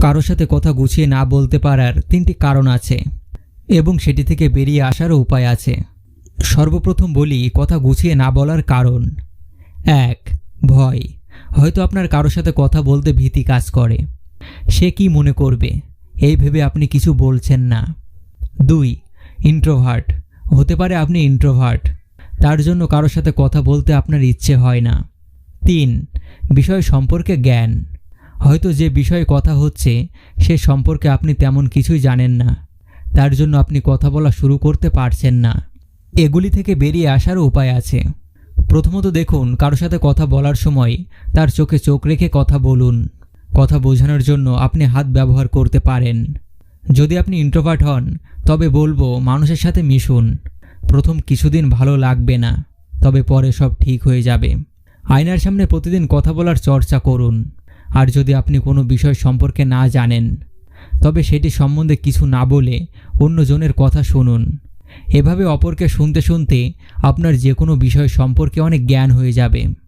কারোর সাথে কথা গুছিয়ে না বলতে পারার তিনটি কারণ আছে এবং সেটি থেকে বেরিয়ে আসারও উপায় আছে। সর্বপ্রথম বলি, কথা গুছিয়ে না বলার কারণ। এক, ভয়। হয়তো আপনার কারোর সাথে কথা বলতে ভীতি কাজ করে। সে কি মনে করবে? এই ভেবে আপনি কিছু বলছেন না। দুই ইন্ট্রোভার্ট হতে পারে আপনি ইন্ট্রোভার্ট তার জন্য কারোর সাথে কথা বলতে আপনার ইচ্ছে হয় না। তিন, বিষয় সম্পর্কে জ্ঞান। হয়তো যে বিষয়ে কথা হচ্ছে, সে সম্পর্কে আপনি তেমন কিছুই জানেন না। তার জন্য আপনি কথা বলা শুরু করতে পারছেন না। এগুলি থেকে বেরিয়ে আসারও উপায় আছে। প্রথমত দেখুন কারোর সাথে কথা বলার সময় তার চোখে চোখ রেখে কথা বলুন। কথা বোঝানোর জন্য আপনি হাত ব্যবহার করতে পারেন। যদি আপনি ইন্ট্রোভার্ট হন, তবে বলব মানুষের সাথে মিশুন। প্রথম কিছুদিন ভালো লাগবে না, তবে পরে সব ঠিক হয়ে যাবে। আয়নার সামনে প্রতিদিন কথা বলার চর্চা করুন। আর যদি আপনি কোনো বিষয় সম্পর্কে না জানেন, তবে সেটি সম্বন্ধে কিছু না বলে অন্যজনের কথা শুনুন। এভাবে অপরকে শুনতে শুনতে আপনার যে কোনো বিষয় সম্পর্কে অনেক জ্ঞান হয়ে যাবে।